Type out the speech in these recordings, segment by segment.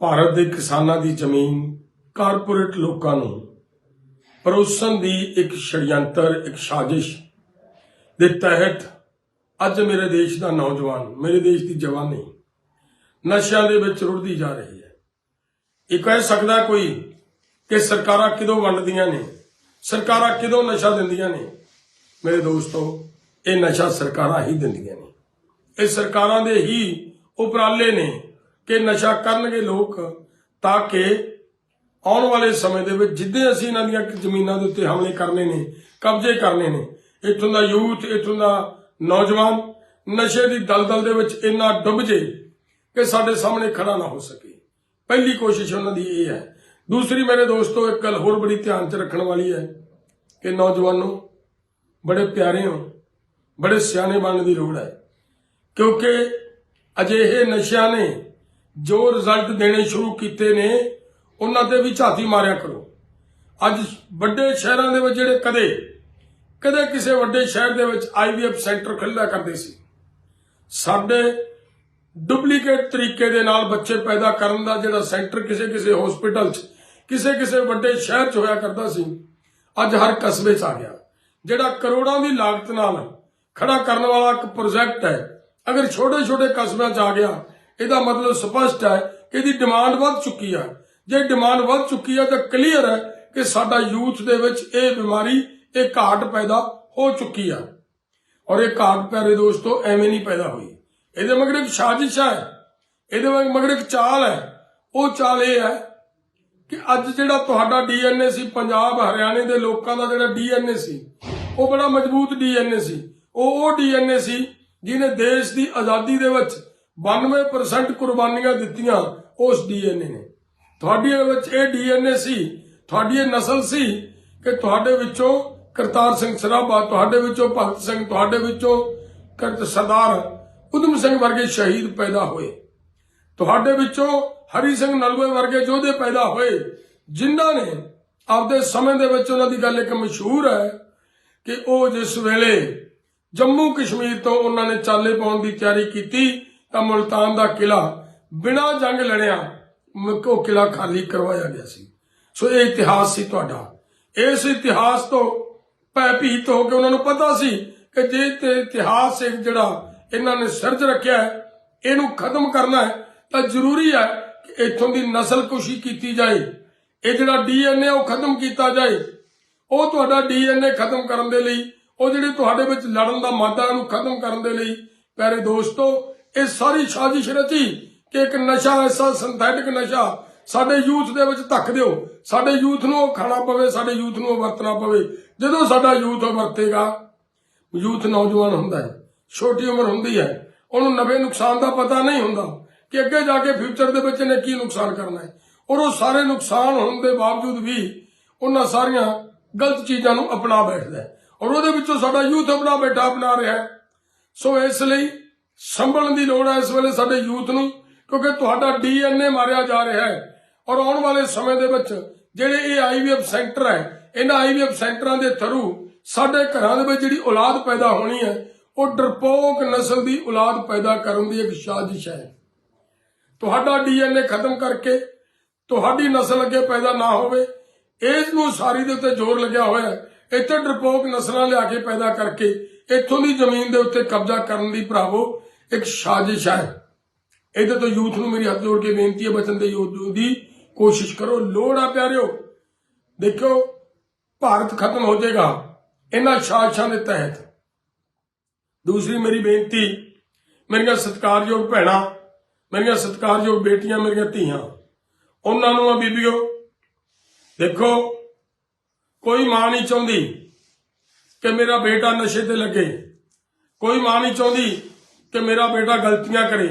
ਭਾਰਤ ਦੇ ਕਿਸਾਨਾਂ ਦੀ ਜ਼ਮੀਨ ਕਾਰਪੋਰੇਟ ਲੋਕਾਂ ਨੂੰ ਪਰੋਸਣ ਦੀ ਇੱਕ ਛੜਯੰਤਰ ਇੱਕ ਸਾਜ਼ਿਸ਼ ਦੇ ਤਹਿਤ ਅੱਜ ਮੇਰੇ ਦੇਸ਼ ਦਾ ਨੌਜਵਾਨ, ਮੇਰੇ ਦੇਸ਼ ਦੀ ਜਵਾਨੀ ਨਸ਼ਿਆਂ ਦੇ ਵਿੱਚ ਰੁੜਦੀ ਜਾ ਰਹੀ ਹੈ। ਇਹ ਕਹਿ ਸਕਦਾ ਕੋਈ ਕਿ ਸਰਕਾਰਾਂ ਕਿਦੋਂ ਵੰਡਦੀਆਂ ਨੇ, ਸਰਕਾਰਾਂ ਕਿਦੋਂ ਨਸ਼ਾ ਦਿੰਦੀਆਂ ਨੇ? ਮੇਰੇ ਦੋਸਤੋ, ਇਹ ਨਸ਼ਾ ਸਰਕਾਰਾਂ ਹੀ ਦਿੰਦੀਆਂ ਨੇ। ਇਹ ਸਰਕਾਰਾਂ ਦੇ ਹੀ ਉਪਰਾਲੇ ਨੇ ਕਿ ਨਸ਼ਾ ਕਰਨਗੇ ਲੋਕ ਤਾਂ ਕਿ ਆਉਣ ਵਾਲੇ ਸਮੇਂ ਦੇ ਵਿੱਚ ਜਿੱਦੇ ਅਸੀਂ ਇਹਨਾਂ ਦੀਆਂ ਜ਼ਮੀਨਾਂ ਦੇ ਉੱਤੇ ਹਮਲੇ ਕਰਨੇ ਨੇ, ਕਬਜ਼ੇ ਕਰਨੇ ਨੇ, ਇੱਥੋਂ ਦਾ ਯੂਥ, ਇੱਥੋਂ ਦਾ ਨੌਜਵਾਨ ਨਸ਼ੇ ਦੀ ਦਲਦਲ ਦੇ ਵਿੱਚ ਇੰਨਾ ਡੁੱਬ ਜੇ ਕਿ ਸਾਡੇ ਸਾਹਮਣੇ ਖੜਾ ਨਾ ਹੋ ਸਕੇ। ਪਹਿਲੀ ਕੋਸ਼ਿਸ਼ ਉਹਨਾਂ ਦੀ ਇਹ ਹੈ। ਦੂਸਰੀ ਮੇਰੇ ਦੋਸਤੋ, ਇੱਕ ਗੱਲ ਹੋਰ ਬੜੀ ਧਿਆਨ 'ਚ ਰੱਖਣ ਵਾਲੀ ਹੈ ਕਿ ਨੌਜਵਾਨੋ, ਬੜੇ ਪਿਆਰੇ ਹੋ, ਬੜੇ ਸਿਆਣੇ ਬਣਨ ਦੀ ਲੋੜ ਹੈ। ਕਿਉਂਕਿ ਅਜਿਹੇ ਨਸ਼ਿਆਂ ਨੇ ਜੋ ਰਿਜ਼ਲਟ ਦੇਣੇ ਸ਼ੁਰੂ ਕੀਤੇ ਨੇ, ਉਹਨਾਂ ਤੇ ਵੀ ਝਾਤੀ ਮਾਰਿਆ ਕਰੋ। ਅੱਜ ਵੱਡੇ ਸ਼ਹਿਰਾਂ ਦੇ ਵਿੱਚ ਜਿਹੜੇ ਕਦੇ ਕਦੇ ਕਿਸੇ ਵੱਡੇ ਸ਼ਹਿਰ ਦੇ ਵਿੱਚ ਆਈਵੀਐਫ ਸੈਂਟਰ ਖੁੱਲ੍ਹਾ ਕਰਦੇ ਸੀ। ਸਾਡੇ ਡੁਪਲੀਕੇਟ ਤਰੀਕੇ ਦੇ ਨਾਲ ਬੱਚੇ ਪੈਦਾ ਕਰਨ ਦਾ ਜਿਹੜਾ ਸੈਂਟਰ ਕਿਸੇ ਕਿਸੇ ਹਸਪੀਟਲ 'ਚ ਕਿਸੇ ਕਿਸੇ ਵੱਡੇ ਸ਼ਹਿਰ 'ਚ ਹੋਇਆ ਕਰਦਾ ਸੀ, ਅੱਜ ਹਰ ਕਸਬੇ 'ਚ ਆ ਗਿਆ। ਜਿਹੜਾ ਕਰੋੜਾਂ ਦੀ ਲਾਗਤ ਨਾਲ ਖੜਾ ਕਰਨ ਵਾਲਾ ਇੱਕ ਪ੍ਰੋਜੈਕਟ ਹੈ, ਅਗਰ ਛੋਟੇ ਛੋਟੇ ਕਸਬਿਆਂ 'ਚ ਆ ਗਿਆ ਇਹਦਾ ਮਤਲਬ ਸਪਸ਼ਟ ਹੈ ਕਿ ਇਹਦੀ ਡਿਮਾਂਡ ਵੱਧ ਚੁੱਕੀ ਹੈ। ਜੇ ਡਿਮਾਂਡ ਵੱਧ ਚੁੱਕੀ ਹੈ ਤਾਂ ਕਲੀਅਰ ਹੈ ਕਿ ਸਾਡਾ ਯੂਥ ਦੇ ਵਿੱਚ ਇਹ ਬਿਮਾਰੀ, ਇਹ ਘਾਟ ਪੈਦਾ ਹੋ ਚੁੱਕੀ ਆ। ਔਰ ਇਹ ਘਾਟ ਪਿਆਰੇ ਦੋਸਤੋ ਐਵੇਂ ਨਹੀਂ ਪੈਦਾ ਹੋਈ। ਇਹਦੇ ਮਗਰ ਇੱਕ ਸਾਜ਼ਿਸ਼ ਹੈ, ਇਹਦੇ ਮਗਰ ਇੱਕ ਚਾਲ ਹੈ। ਉਹ ਚਾਲ ਇਹ ਹੈ ਕਿ ਅੱਜ ਜਿਹੜਾ ਤੁਹਾਡਾ ਡੀਐਨਏ ਸੀ, ਪੰਜਾਬ, ਹਰਿਆਣੇ ਦੇ ਲੋਕਾਂ ਦਾ ਜਿਹੜਾ ਡੀਐਨਏ ਸੀ, ਉਹ ਬੜਾ ਮਜ਼ਬੂਤ ਡੀਐਨਏ ਸੀ। ਉਹ ਉਹ ਡੀਐਨਏ ਸੀ ਜਿਹਨੇ ਦੇਸ਼ ਦੀ ਆਜ਼ਾਦੀ ਦੇ ਵਿੱਚ 92% ਕੁਰਬਾਨੀਆਂ ਦਿੱਤੀਆਂ ਉਸ ਡੀਐਨਏ ਨੇ। ਤੁਹਾਡੀ ਵਿੱਚ ਇਹ ਡੀਐਨਏ ਸੀ, ਤੁਹਾਡੀ ਇਹ ਨਸਲ ਸੀ ਕਿ ਤੁਹਾਡੇ ਵਿੱਚੋਂ ਕਰਤਾਰ ਸਿੰਘ ਸਰਾਭਾ, ਤੁਹਾਡੇ ਵਿੱਚੋਂ ਭਗਤ ਸਿੰਘ, ਤੁਹਾਡੇ ਵਿੱਚੋਂ ਕਰਤ ਸਰਦਾਰ ਉਦਮ ਸਿੰਘ ਵਰਗੇ ਸ਼ਹੀਦ ਪੈਦਾ ਹੋਏ। ਤੁਹਾਡੇ ਵਿੱਚੋਂ ਹਰੀ ਸਿੰਘ ਨਲਵੇ ਵਰਗੇ ਯੋਧੇ ਪੈਦਾ ਹੋਏ, ਜਿਨ੍ਹਾਂ ਨੇ ਆਪਦੇ ਸਮੇਂ ਦੇ ਵਿੱਚ ਉਹਨਾਂ ਦੀ ਗੱਲ ਇੱਕ ਮਸ਼ਹੂਰ ਹੈ ਕਿ ਉਹ ਜਿਸ ਵੇਲੇ ਜੰਮੂ ਕਸ਼ਮੀਰ ਤੋਂ ਉਹਨਾਂ ਨੇ ਚਾਲੇ ਪਾਉਣ ਦੀ ਤਿਆਰੀ ਕੀਤੀ ਤਾਂ ਮੁਲਤਾਨ ਦਾ ਕਿਲਾ ਬਿਨਾਂ ਜੰਗ ਲੜਿਆ ਉਹ ਕਿਲਾ ਖਾਲੀ ਕਰਵਾਇਆ ਗਿਆ ਸੀ। ਸੋ ਇਹ ਇਤਿਹਾਸ ਸੀ ਤੁਹਾਡਾ। ਇਸ ਇਤਿਹਾਸ ਤੋਂ ਭੈਭੀਤ ਹੋ ਕੇ ਉਹਨਾਂ ਨੂੰ ਪਤਾ ਸੀ ਕਿ ਜੇ ਤੇ ਇਤਿਹਾਸ ਇੱਕ ਜਿਹੜਾ ਇਹਨਾਂ ਨੇ ਸਿਰਜ ਰੱਖਿਆ ਹੈ, ਇਹਨੂੰ ਖਤਮ ਕਰਨਾ ਹੈ, ਤਾਂ ਜ਼ਰੂਰੀ ਹੈ ਕਿ ਇੱਥੋਂ ਦੀ ਨਸਲਕੁਸ਼ੀ ਕੀਤੀ ਜਾਏ। ਇਹ ਜਿਹੜਾ ਡੀਐਨਏ ਉਹ ਖਤਮ ਕੀਤਾ ਜਾਏ। ਉਹ ਤੁਹਾਡਾ ਡੀਐਨਏ ਖਤਮ ਕਰਨ ਦੇ ਲਈ, ਉਹ ਜਿਹੜੇ ਤੁਹਾਡੇ ਵਿੱਚ ਲੜਨ ਦਾ ਮਾਦਾ ਨੂੰ ਖਤਮ ਕਰਨ ਦੇ ਲਈ। ਪਿਆਰੇ ਦੋਸਤੋ ਇਹ ਸਾਰੀ ਸਾਜ਼ਿਸ਼ ਰਚੀ ਕਿ ਇੱਕ ਨਸ਼ਾ ਐਸਾ ਸਿੰਥੈਟਿਕ ਨਸ਼ਾ ਸਾਡੇ ਯੂਥ ਦੇ ਵਿੱਚ ਧੱਕ ਦਿਓ। ਸਾਡੇ ਯੂਥ ਨੂੰ ਉਹ ਖਾਣਾ ਪਵੇ, ਸਾਡੇ ਯੂਥ ਨੂੰ ਵਰਤਣਾ ਪਵੇ। ਜਦੋਂ ਸਾਡਾ ਯੂਥ ਵਰਤੇਗਾ ਯੂਥ ਨੌਜਵਾਨ ਹੁੰਦਾ ਹੈ, ਛੋਟੀ ਉਮਰ ਹੁੰਦੀ ਹੈ, ਉਹਨੂੰ ਨਵੇਂ ਨੁਕਸਾਨ ਦਾ ਪਤਾ ਨਹੀਂ ਹੁੰਦਾ ਕਿ ਅੱਗੇ ਜਾ ਕੇ ਫਿਊਚਰ ਦੇ ਵਿੱਚ ਇਹਨੇ ਕੀ ਨੁਕਸਾਨ ਕਰਨਾ ਹੈ। ਔਰ ਉਹ ਸਾਰੇ ਨੁਕਸਾਨ ਹੋਣ ਦੇ ਬਾਵਜੂਦ ਵੀ ਉਹਨਾਂ ਸਾਰੀਆਂ ਗਲਤ ਚੀਜ਼ਾਂ ਨੂੰ ਅਪਣਾ ਬੈਠਦਾ ਹੈ। ਔਰ ਉਹਦੇ ਵਿੱਚੋਂ ਸਾਡਾ ਯੂਥ ਆਪਣਾ ਬੈਠਾ ਅਪਣਾ ਰਿਹਾ ਸੋ ਇਸ ਲਈ ਸੰਭਲਣ ਦੀ ਲੋੜ ਹੈ ਇਸ ਵੇਲੇ ਸਾਡੇ ਯੂਥ ਨੂੰ, ਕਿਉਂਕਿ ਤੁਹਾਡਾ ਡੀਐਨਏ ਮਾਰਿਆ ਜਾ ਰਿਹਾ ਹੈ। ਔਰ ਆਉਣ ਵਾਲੇ ਸਮੇਂ ਦੇ ਵਿੱਚ ਜਿਹੜੇ ਇਹ ਆਈਵੀਐਫ ਸੈਂਟਰ ਹੈ, ਇਹਨਾਂ ਆਈਵੀਐਫ ਸੈਂਟਰਾਂ ਦੇ ਥਰੂ ਸਾਡੇ ਘਰਾਂ ਦੇ ਵਿੱਚ ਜਿਹੜੀ ਔਲਾਦ ਪੈਦਾ ਹੋਣੀ ਹੈ, ਉਹ ਡਰਪੋਕ ਨਸਲ ਦੀ ਔਲਾਦ ਪੈਦਾ ਕਰਨ ਦੀ ਇੱਕ ਸਾਜ਼ਿਸ਼ ਹੈ। ਤੁਹਾਡਾ ਡੀਐਨਏ ਖਤਮ ਕਰਕੇ ਤੁਹਾਡੀ ਨਸਲ ਅੱਗੇ ਪੈਦਾ ਨਾ ਹੋਵੇ ਇਸ ਨੂੰ ਸਾਰੀ ਦੇ ਉੱਤੇ ਜ਼ੋਰ ਲੱਗਿਆ ਹੋਇਆ ਹੈ, ਇੱਥੇ ਡਰਪੋਕ ਨਸਲਾਂ ਲਿਆ ਕੇ ਪੈਦਾ ਕਰਕੇ ਇੱਥੋਂ ਦੀ ਜ਼ਮੀਨ ਦੇ ਉੱਤੇ ਕਬਜ਼ਾ ਕਰਨ ਦੀ ਭਰਾਵੋ ਇੱਕ ਸਾਜ਼ਿਸ਼ ਹੈ। ਇਹਦੇ ਤੋਂ ਯੂਥ ਨੂੰ ਮੇਰੀ ਹੱਥ ਜੋੜ ਕੇ ਬੇਨਤੀ ਹੈ, ਬਚਨ ਦੇ ਯੋਧ ਦੀ ਕੋਸ਼ਿਸ਼ ਕਰੋ। ਲੋੜ ਆ ਪਿਆਰਿਓ ਦੇਖੋ ਭਾਰਤ ਖਤਮ ਹੋ ਜਾਏਗਾ, ਇਹਨਾਂ ਸਾਜ਼ਿਸ਼ਾਂ ਦੇ ਤਹਿਤ। ਦੂਸਰੀ ਮੇਰੀ ਬੇਨਤੀ, ਮੇਰੀਆਂ ਸਤਿਕਾਰਯੋਗ ਭੈਣਾਂ, ਮੇਰੀਆਂ ਸਤਿਕਾਰਯੋਗ ਬੇਟੀਆਂ, ਮੇਰੀਆਂ ਧੀਆਂ, ਉਹਨਾਂ ਨੂੰ ਆ ਬੀਬੀਓ, ਦੇਖੋ, ਕੋਈ ਮਾਂ ਨਹੀਂ ਚਾਹੁੰਦੀ ਕਿ ਮੇਰਾ ਬੇਟਾ ਨਸ਼ੇ ਤੇ ਲੱਗੇ। ਕੋਈ ਮਾਂ ਨਹੀਂ ਚਾਹੁੰਦੀ ਕਿ ਮੇਰਾ ਬੇਟਾ ਗਲਤੀਆਂ ਕਰੇ।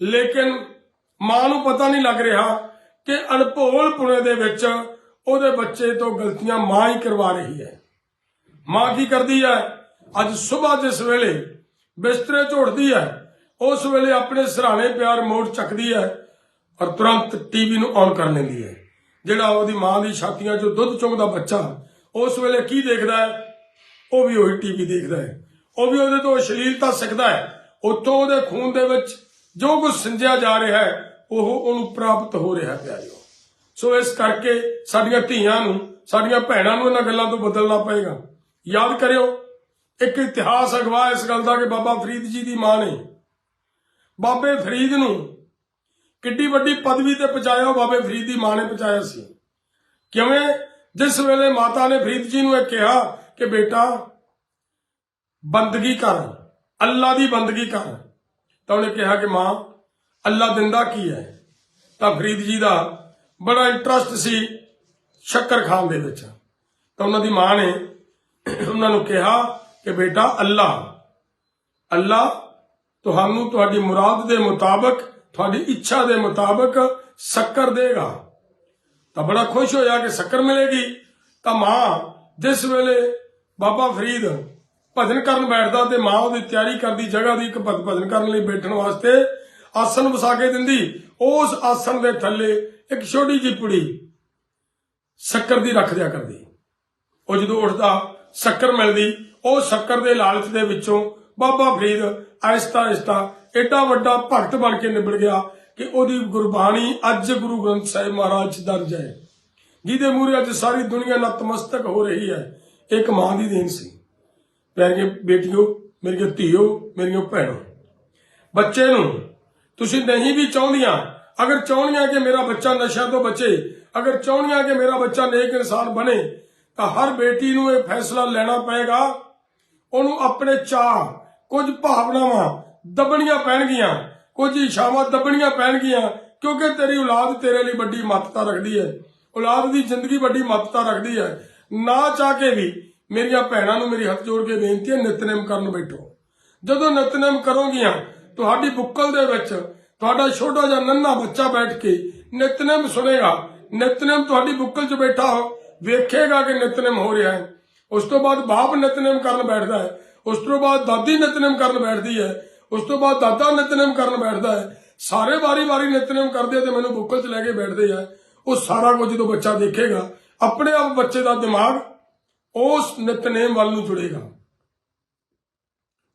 ਲੇਕਿਨ ਮਾਂ ਨੂੰ ਪਤਾ ਨਹੀਂ ਲੱਗ ਰਿਹਾ ਕਿ ਅਣਭੋਲ ਪੁਣੇ ਦੇ ਵਿੱਚ ਉਹਦੇ ਬੱਚੇ ਤੋਂ ਗਲਤੀਆਂ ਮਾਂ ਹੀ ਕਰਵਾ ਰਹੀ ਹੈ। ਮਾਂ ਕੀ ਕਰਦੀ ਹੈ? ਅੱਜ ਸਵੇਰ ਜਿਸ ਵੇਲੇ ਬਿਸਤਰੇ ਝੋੜਦੀ ਹੈ, ਉਸ ਵੇਲੇ ਆਪਣੇ ਸਰਾਣੇ ਪਿਆਰ ਮੋੜ ਚੱਕਦੀ ਹੈ ਔਰ ਤੁਰੰਤ ਟੀਵੀ ਨੂੰ ਔਨ ਕਰ ਲੈਂਦੀ ਹੈ। ਜਿਹੜਾ ਉਹਦੀ ਮਾਂ ਦੀ ਛਾਤੀਆਂ 'ਚੋਂ ਦੁੱਧ ਚੁੰਗਦਾ ਬੱਚਾ, ਉਸ ਵੇਲੇ ਕੀ ਦੇਖਦਾ ਹੈ? ਉਹ ਵੀ ਉਹੀ ਟੀਵੀ ਦੇਖਦਾ ਹੈ। ਉਹ ਵੀ ਉਹਦੇ ਤੋਂ ਅਸ਼ਲੀਲਤਾ ਸਿੱਖਦਾ ਹੈ। ਉੱਥੋਂ ਉਹਦੇ ਖੂਨ ਦੇ ਵਿੱਚ ਜੋ ਕੁਝ ਸਿੰਜਿਆ ਜਾ ਰਿਹਾ ਹੈ, ਉਹ ਉਹਨੂੰ ਪ੍ਰਾਪਤ ਹੋ ਰਿਹਾ ਪਿਆਰਿਓ। ਸੋ ਇਸ ਕਰਕੇ ਸਾਡੀਆਂ ਧੀਆਂ ਨੂੰ, ਸਾਡੀਆਂ ਭੈਣਾਂ ਨੂੰ ਇਹਨਾਂ ਗੱਲਾਂ ਤੋਂ ਬਦਲਣਾ ਪਏਗਾ। ਯਾਦ ਕਰਿਓ, ਇੱਕ ਇਤਿਹਾਸ ਅਗਵਾ ਇਸ ਗੱਲ ਦਾ ਕਿ ਬਾਬਾ ਫਰੀਦ ਜੀ ਦੀ ਮਾਂ ਨੇ ਬਾਬੇ ਫਰੀਦ ਨੂੰ ਕਿੱਡੀ ਵੱਡੀ ਪਦਵੀ ਤੇ ਪਹੁੰਚਾਇਆ, ਉਹ ਬਾਬੇ ਫਰੀਦ ਦੀ ਮਾਂ ਨੇ ਪਹੁੰਚਾਇਆ ਸੀ। ਕਿਵੇਂ? ਜਿਸ ਵੇਲੇ ਮਾਤਾ ਨੇ ਫਰੀਦ ਜੀ ਨੂੰ ਇਹ ਕਿਹਾ ਕਿ ਬੇਟਾ, ਬੰਦਗੀ ਕਰ। ਅੱਲਾ ਦੀ ਬੰਦਗੀ ਕਰ। ਤਾਂ ਉਹਨੇ ਕਿਹਾ ਕਿ ਮਾਂ, ਅੱਲਾ ਦਿੰਦਾ ਕੀ ਹੈ? ਤਾਂ ਫਰੀਦ ਜੀ ਦਾ ਬੜਾ ਇੰਟਰਸਟ ਸੀ ਸ਼ੱਕਰ ਖਾਣ ਦੇ ਵਿੱਚ। ਤਾਂ ਉਹਨਾਂ ਦੀ ਮਾਂ ਨੇ ਉਹਨਾਂ ਨੂੰ ਕਿਹਾ ਕਿ ਬੇਟਾ, ਅੱਲਾ ਅੱਲਾ, ਤੁਹਾਨੂੰ ਤੁਹਾਡੀ ਮੁਰਾਦ ਦੇ ਮੁਤਾਬਕ, ਤੁਹਾਡੀ ਇੱਛਾ ਦੇ ਮੁਤਾਬਕ ਸ਼ੱਕਰ ਦੇਗਾ। ਤਾਂ ਬੜਾ ਖੁਸ਼ ਹੋਇਆ ਕਿ ਸ਼ੱਕਰ ਮਿਲੇਗੀ। ਤਾਂ ਮਾਂ, ਜਿਸ ਵੇਲੇ ਬਾਬਾ ਫਰੀਦ ਭਜਨ ਕਰਨ ਬੈਠਦਾ ਤੇ ਮਾਂ ਉਹਦੀ ਤਿਆਰੀ ਕਰਦੀ, ਜਗ੍ਹਾ ਦੀ ਇੱਕ ਭਜ- ਭਜਨ ਕਰਨ ਲਈ ਬੈਠਣ ਵਾਸਤੇ ਆਸਣ ਵਸਾ ਕੇ ਦਿੰਦੀ। ਉਸ ਆਸਣ ਦੇ ਥੱਲੇ ਇੱਕ ਛੋਟੀ ਜਿਹੀ ਪੁੜੀ ਸ਼ੱਕਰ ਦੀ ਰੱਖ ਦਿਆ ਕਰਦੀ। ਉਹ ਜਦੋਂ ਉੱਠਦਾ, ਸ਼ੱਕਰ ਮਿਲਦੀ, ਉਹ ਸ਼ੱਕਰ ਦੇ ਲਾਲਚ ਦੇ ਵਿੱਚੋਂ ਬਾਬਾ ਫਰੀਦ ਆਇਸਤਾ ਆਹਿਸਤਾ ਏਡਾ ਵੱਡਾ ਭਗਤ ਬਣ ਕੇ ਨਿਬੜ ਗਿਆ ਕਿ ਉਹਦੀ ਗੁਰਬਾਣੀ ਅੱਜ ਗੁਰੂ ਗ੍ਰੰਥ ਸਾਹਿਬ ਮਹਾਰਾਜ 'ਚ ਦਰਜ ਹੈ ਜਿਹਦੇ ਮੂਹਰੇ ਅੱਜ ਸਾਰੀ ਦੁਨੀਆ ਨਤਮਸਤਕ ਹੋ ਰਹੀ ਹੈ, ਇੱਕ ਮਾਂ ਦੀ ਦੇਣ ਸੀ। ਪਿਆਰੀਆਂ ਬੇਟੀਓ ਮੇਰੀਆਂ ਧੀਓ ਮੇਰੀਆਂ ਭੈਣੋ। ਬੱਚੇ ਨੂੰ ਤੁਸੀਂ ਨਹੀਂ ਵੀ ਚਾਹੁੰਦੀਆਂ, ਅਗਰ ਚਾਹੁੰਦੀਆਂ ਕਿ ਮੇਰਾ ਬੱਚਾ ਨਸ਼ਾ ਤੋਂ ਬਚੇ, ਅਗਰ ਚਾਹੁੰਦੀਆਂ ਕਿ ਮੇਰਾ ਬੱਚਾ ਨੇਕ ਇਨਸਾਨ ਬਣੇ, ਤਾਂ ਹਰ ਬੇਟੀ ਨੂੰ ਇਹ ਫੈਸਲਾ ਲੈਣਾ ਪਏਗਾ। ਉਹਨੂੰ ਆਪਣੇ ਚਾਹ ਕੁਝ ਭਾਵਨਾਵਾਂ ਦੱਬਣੀਆਂ ਪੈਣਗੀਆਂ, ਕੁਝ ਇਸ਼ਾਵਾਂ ਦੱਬਣੀਆਂ ਪੈਣਗੀਆਂ, ਕਿਉਂਕਿ ਤੇਰੀ ਔਲਾਦ ਤੇਰੇ ਲਈ ਵੱਡੀ ਮਹੱਤਤਾ ਰੱਖਦੀ ਹੈ। ਔਲਾਦ ਦੀ ਜ਼ਿੰਦਗੀ ਵੱਡੀ ਮਹੱਤਤਾ ਰੱਖਦੀ ਹੈ। ਨਾ ਚਾਹ ਕੇ ਵੀ ਮੇਰੀਆਂ ਭੈਣਾਂ ਨੂੰ ਮੇਰੀ ਹੱਥ ਜੋੜ ਕੇ ਬੇਨਤੀ ਹੈ, ਨਿਤਨੇਮ ਕਰਨ ਬੈਠੋ। ਜਦੋਂ ਨਿਤਨੇਮ ਕਰੋਗੀਆਂ, ਤੁਹਾਡੀ ਬੁੱਕਲ ਦੇ ਵਿੱਚ ਤੁਹਾਡਾ ਛੋਟਾ ਜਿਹਾ ਨੰਨਾ ਬੱਚਾ ਬੈਠ ਕੇ ਨਿਤਨੇਮ ਸੁਣੇਗਾ। ਨਿਤਨੇਮ ਤੁਹਾਡੀ ਬੁੱਕਲ 'ਚ ਬੈਠਾ ਹੋ, ਵੇਖੇਗਾ ਕਿ ਨਿਤਨੇਮ ਹੋ ਰਿਹਾ ਹੈ। ਉਸ ਤੋਂ ਬਾਅਦ ਬਾਪ ਨਿਤਨੇਮ ਕਰਨ ਬੈਠਦਾ ਹੈ। ਉਸ ਤੋਂ ਬਾਅਦ ਦਾਦੀ ਨਿਤਨੇਮ ਕਰਨ ਬੈਠਦੀ ਹੈ। ਉਸ ਤੋਂ ਬਾਅਦ ਦਾਦਾ ਨਿਤਨੇਮ ਕਰਨ ਬੈਠਦਾ ਹੈ। ਸਾਰੇ ਵਾਰੀ-ਵਾਰੀ ਨਿਤਨੇਮ ਕਰਦੇ ਤੇ ਮੈਨੂੰ ਬੁੱਕਲ 'ਚ ਲੈ ਕੇ ਬੈਠਦੇ ਆ। ਉਹ ਸਾਰਾ ਕੁਝ ਜਦੋਂ ਬੱਚਾ ਦੇਖੇਗਾ, ਆਪਣੇ ਆਪ ਬੱਚੇ ਦਾ ਦਿਮਾਗ ਉਸ ਨਿਤਨੇਮ ਵੱਲ ਨੂੰ ਜੁੜੇਗਾ।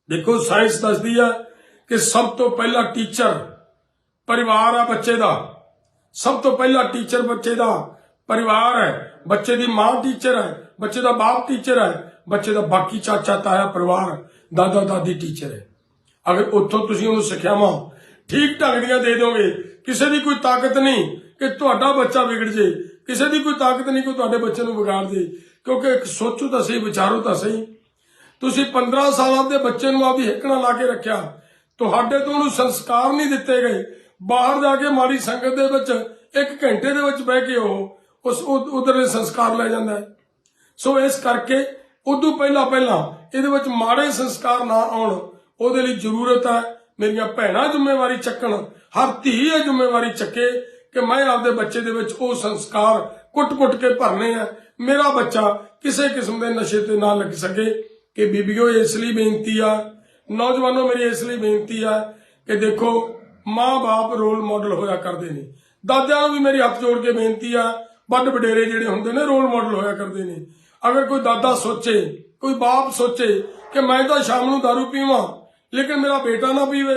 ਦੇਖੋ ਸਾਇੰਸ ਦੱਸਦੀ ਆ ਕਿ ਸਭ ਤੋਂ ਪਹਿਲਾ ਟੀਚਰ ਪਰਿਵਾਰ ਆ ਬੱਚੇ ਦਾ। ਸਭ ਤੋਂ ਪਹਿਲਾ ਟੀਚਰ ਬੱਚੇ ਦਾ ਪਰਿਵਾਰ ਹੈ। ਬੱਚੇ ਦੀ ਮਾਂ ਟੀਚਰ ਹੈ, ਬੱਚੇ ਦਾ ਬਾਪ ਟੀਚਰ ਹੈ, ਬੱਚੇ ਦਾ ਬਾਕੀ ਚਾਚਾ ਤਾਇਆ ਪਰਿਵਾਰ ਦਾਦਾ ਦਾਦੀ ਟੀਚਰ ਹੈ। ਅਗਰ ਉੱਥੋਂ ਤੁਸੀਂ ਉਹਨੂੰ ਸਿੱਖਿਆਵਾਂ ਠੀਕ ਢੰਗ ਦੀਆਂ ਦੇ ਦਿਓਗੇ, ਕਿਸੇ ਦੀ ਕੋਈ ਤਾਕਤ ਨਹੀਂ ਕਿ ਤੁਹਾਡਾ ਬੱਚਾ ਵਿਗੜ ਜੇ ਕਿਸੇ ਦੀ ਕੋਈ ਤਾਕਤ ਨਹੀਂ, ਕੋਈ ਤੁਹਾਡੇ ਬੱਚੇ ਨੂੰ ਵਿਗਾੜਦੀ ਕਿਉਂਕਿ ਇੱਕ ਸੋਚੋ ਤਾਂ ਸਹੀ, ਵਿਚਾਰੋ ਤਾਂ ਸਹੀ। ਤੁਸੀਂ 15 ਸਾਲਾਂ ਦੇ ਬੱਚੇ ਨੂੰ ਆਪਦੀ ਹਿੱਕਣਾ ਲਾ ਕੇ ਰੱਖਿਆ। ਤੁਹਾਡੇ ਤੋਂ ਉਹਨੂੰ ਸੰਸਕਾਰ ਨਹੀਂ ਦਿੱਤੇ ਗਏ। ਬਾਹਰ ਜਾ ਕੇ ਮਾੜੀ ਸੰਗਤ ਦੇ ਵਿੱਚ ਇੱਕ ਘੰਟੇ ਦੇ ਵਿੱਚ ਬਹਿ ਕੇ ਉਹ ਉਸ ਉਧਰ ਦੇ ਸੰਸਕਾਰ ਲੈ ਜਾਂਦਾ ਸੋ ਇਸ ਕਰਕੇ ਉਦੋਂ ਪਹਿਲਾਂ ਪਹਿਲਾਂ ਇਹਦੇ ਵਿੱਚ ਮਾੜੇ ਸੰਸਕਾਰ ਨਾ ਆਉਣ। ਉਹਦੇ ਲਈ ਜ਼ਰੂਰਤ ਹੈ। ਮੇਰੀਆਂ ਭੈਣਾਂ ਜ਼ਿੰਮੇਵਾਰੀ ਚੱਕਣ। ਹਰ ਧੀ ਇਹ ਜ਼ਿੰਮੇਵਾਰੀ ਚੱਕੇ। ਕਿ ਮੈਂ ਆਪਦੇ ਬੱਚੇ ਦੇ ਵਿੱਚ ਉਹ ਸੰਸਕਾਰ ਕੁੱਟ-ਕੁੱਟ ਕੇ ਭਰਨੇ ਆ। ਮੇਰਾ ਬੱਚਾ ਕਿਸੇ ਕਿਸਮ ਦੇ ਨਸ਼ੇ ਤੇ ਨਾ ਲੱਗ ਸਕੇ ਕਿ ਬੀਬੀਓ, ਇਸ ਲਈ ਬੇਨਤੀ ਆ, ਨੌਜਵਾਨੋ, ਮੇਰੀ ਇਸ ਲਈ ਬੇਨਤੀ ਆ ਕਿ ਦੇਖੋ, ਮਾਂ-ਬਾਪ ਰੋਲ ਮਾਡਲ ਹੋਇਆ ਕਰਦੇ ਨੇ। ਦਾਦਿਆਂ ਨੂੰ ਵੀ ਮੇਰੀ ਹੱਥ ਜੋੜ ਕੇ ਬੇਨਤੀ ਆ, ਵੱਡ ਵਡੇਰੇ ਜਿਹੜੇ ਹੁੰਦੇ ਨੇ, ਰੋਲ ਮਾਡਲ ਹੋਇਆ ਕਰਦੇ ਨੇ। ਅਗਰ ਕੋਈ ਦਾਦਾ ਸੋਚੇ, ਕੋਈ ਬਾਪ ਸੋਚੇ ਕਿ ਮੈਂ ਤਾਂ ਸ਼ਾਮ ਨੂੰ दारू ਪੀਵਾਂ, ਲੇਕਿਨ ਮੇਰਾ ਬੇਟਾ ਨਾ ਪੀਵੇ,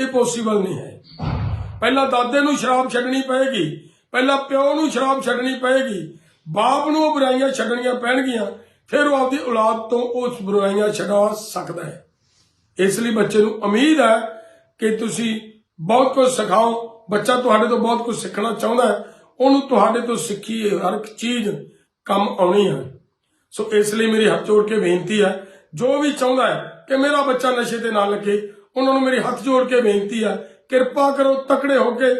ਇਹ ਪੋਸੀਬਲ ਨਹੀਂ ਹੈ। ਪਹਿਲਾਂ ਦਾਦੇ ਨੂੰ ਸ਼ਰਾਬ ਛੱਡਣੀ ਪਏਗੀ, ਪਹਿਲਾਂ ਪਿਓ ਨੂੰ ਸ਼ਰਾਬ ਛੱਡਣੀ ਪਏਗੀ, ਬਾਪ ਨੂੰ ਉਹ ਬੁਰਾਈਆਂ ਛੱਡਣੀਆਂ ਪੈਣਗੀਆਂ, ਫਿਰ ਉਹ ਆਪਦੀ ਔਲਾਦ ਤੋਂ ਉਸ ਬੁਰਾਈਆਂ ਛਡਾ ਸਕਦਾ ਹੈ। ਇਸ ਲਈ ਬੱਚੇ ਨੂੰ ਉਮੀਦ ਹੈ ਕਿ ਤੁਸੀਂ ਬਹੁਤ ਕੁਝ ਸਿਖਾਓ, ਬੱਚਾ ਤੁਹਾਡੇ ਤੋਂ ਬਹੁਤ ਕੁਝ ਸਿੱਖਣਾ ਚਾਹੁੰਦਾ ਹੈ, ਉਹਨੂੰ ਤੁਹਾਡੇ ਤੋਂ ਸਿੱਖੀ ਹਰ ਇੱਕ ਚੀਜ਼ ਕੰਮ ਆਉਣੀ ਹੈ। ਸੋ ਇਸ ਲਈ ਮੇਰੀ ਹੱਥ ਜੋੜ ਕੇ ਬੇਨਤੀ ਹੈ, ਜੋ ਵੀ ਚਾਹੁੰਦਾ ਹੈ ਕਿ ਮੇਰਾ ਬੱਚਾ ਨਸ਼ੇ ਤੇ ਨਾ ਲੱਗੇ, ਉਹਨਾਂ ਨੂੰ ਮੇਰੀ ਹੱਥ ਜੋੜ ਕੇ ਬੇਨਤੀ ਹੈ ਕਿਰਪਾ ਕਰੋ ਤਕੜੇ ਹੋ ਕੇ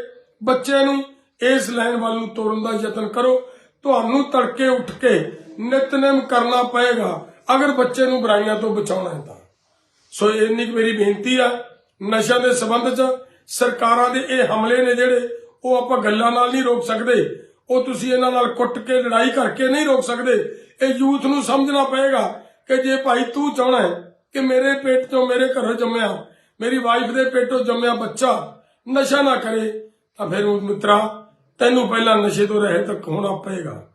ਬੱਚੇ ਨੂੰ ਇਸ ਲਾਈਨ ਵੱਲ ਨੂੰ ਤੋਰਨ ਦਾ ਯਤਨ ਕਰੋ। ਤੁਹਾਨੂੰ ਤੜਕੇ ਉੱਠ ਕੇ ਨਿਤਨੇਮ ਕਰਨਾ ਪਏਗਾ। ਅਗਰ ਬੱਚੇ ਨੂੰ ਬੁਰਾਈਆਂ ਤੋਂ ਬਚਾਉਣਾ ਹੈ ਤਾਂ। ਸੋ ਇੰਨੀ ਮੇਰੀ ਬੇਨਤੀ ਆ ਨਸ਼ਾ ਦੇ ਸੰਬੰਧ 'ਚ। ਸਰਕਾਰਾਂ ਦੇ ਇਹ ਹਮਲੇ ਨੇ ਜਿਹੜੇ, ਉਹ ਆਪਾਂ ਗੱਲਾਂ ਨਾਲ ਨਹੀਂ ਰੋਕ ਸਕਦੇ। ਉਹ ਤੁਸੀਂ ਇਹਨਾਂ ਨਾਲ ਕੁੱਟ ਕੇ, ਲੜਾਈ ਕਰਕੇ ਨਹੀਂ ਰੋਕ ਸਕਦੇ। ਇਹ ਯੂਥ ਨੂੰ ਸਮਝਣਾ ਪਏਗਾ ਕਿ ਜੇ ਭਾਈ ਤੂੰ ਚਾਹਣਾ ਹੈ ਕਿ ਮੇਰੇ ਪੇਟ ਤੋਂ ਮੇਰੇ ਘਰੋਂ ਜੰਮਿਆ ਮੇਰੀ ਵਾਈਫ ਦੇ ਪੇਟੋਂ ਜੰਮਿਆ ਬੱਚਾ ਨਸ਼ਾ ਨਾ ਕਰੇ, ਤਾਂ ਫਿਰ ਉਹ ਮਿੱਤਰਾ, ਤੈਨੂੰ ਪਹਿਲਾਂ ਨਸ਼ੇ ਤੋਂ ਰਹਿਤ ਹੋਣਾ ਪਏਗਾ।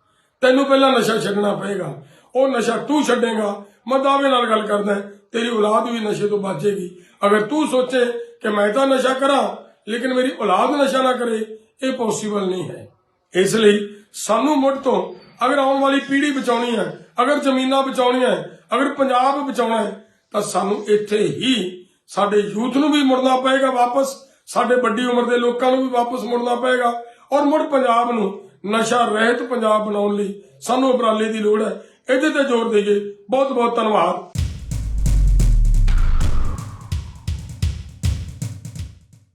ਤੈਨੂੰ ਪਹਿਲਾਂ ਨਸ਼ਾ ਛੱਡਣਾ ਪਏਗਾ। ਉਹ ਨਸ਼ਾ ਤੂੰ ਛੱਡੇਗਾ। ਮੈਂ ਦਾਅਵੇ ਨਾਲ ਗੱਲ ਕਰਦਾ ਤੇਰੀ ਔਲਾਦ ਵੀ ਨਸ਼ੇ ਤੋਂ ਬਚੇਗੀ ਅਗਰ ਤੂੰ ਸੋਚੇ ਕਿ ਮੈਂ ਤਾਂ ਨਸ਼ਾ ਕਰਾਂ, ਲੇਕਿਨ ਮੇਰੀ ਔਲਾਦ ਨਸ਼ਾ ਨਾ ਕਰੇ, ਇਹ ਪੋਸੀਬਲ ਨਹੀਂ ਹੈ। ਇਸ ਲਈ ਸਾਨੂੰ ਮੁੱਢ ਤੋਂ ਅਗਰ ਆਉਣ ਵਾਲੀ ਪੀੜ੍ਹੀ ਬਚਾਉਣੀ ਹੈ, ਅਗਰ ਜ਼ਮੀਨਾਂ ਬਚਾਉਣੀਆਂ ਹੈ, ਅਗਰ ਪੰਜਾਬ ਬਚਾਉਣਾ ਹੈ, ਤਾਂ ਸਾਨੂੰ ਇੱਥੇ ਹੀ ਸਾਡੇ ਯੂਥ ਨੂੰ ਵੀ ਮੁੜਨਾ ਪਏਗਾ ਵਾਪਸ, ਸਾਡੇ ਵੱਡੀ ਉਮਰ ਦੇ ਲੋਕਾਂ ਨੂੰ ਵੀ ਵਾਪਸ ਮੁੜਨਾ ਪਏਗਾ। ਔਰ ਮੁੜ ਪੰਜਾਬ ਨੂੰ, ਨਸ਼ਾ ਰਹਿਤ ਪੰਜਾਬ ਬਣਾਉਣ ਲਈ ਸਾਨੂੰ ਉਪਰਾਲੇ ਦੀ ਲੋੜ ਹੈ। ਇਹਦੇ ਤੇ ਜ਼ੋਰ ਦੇਈਏ। ਬਹੁਤ ਬਹੁਤ ਧੰਨਵਾਦ।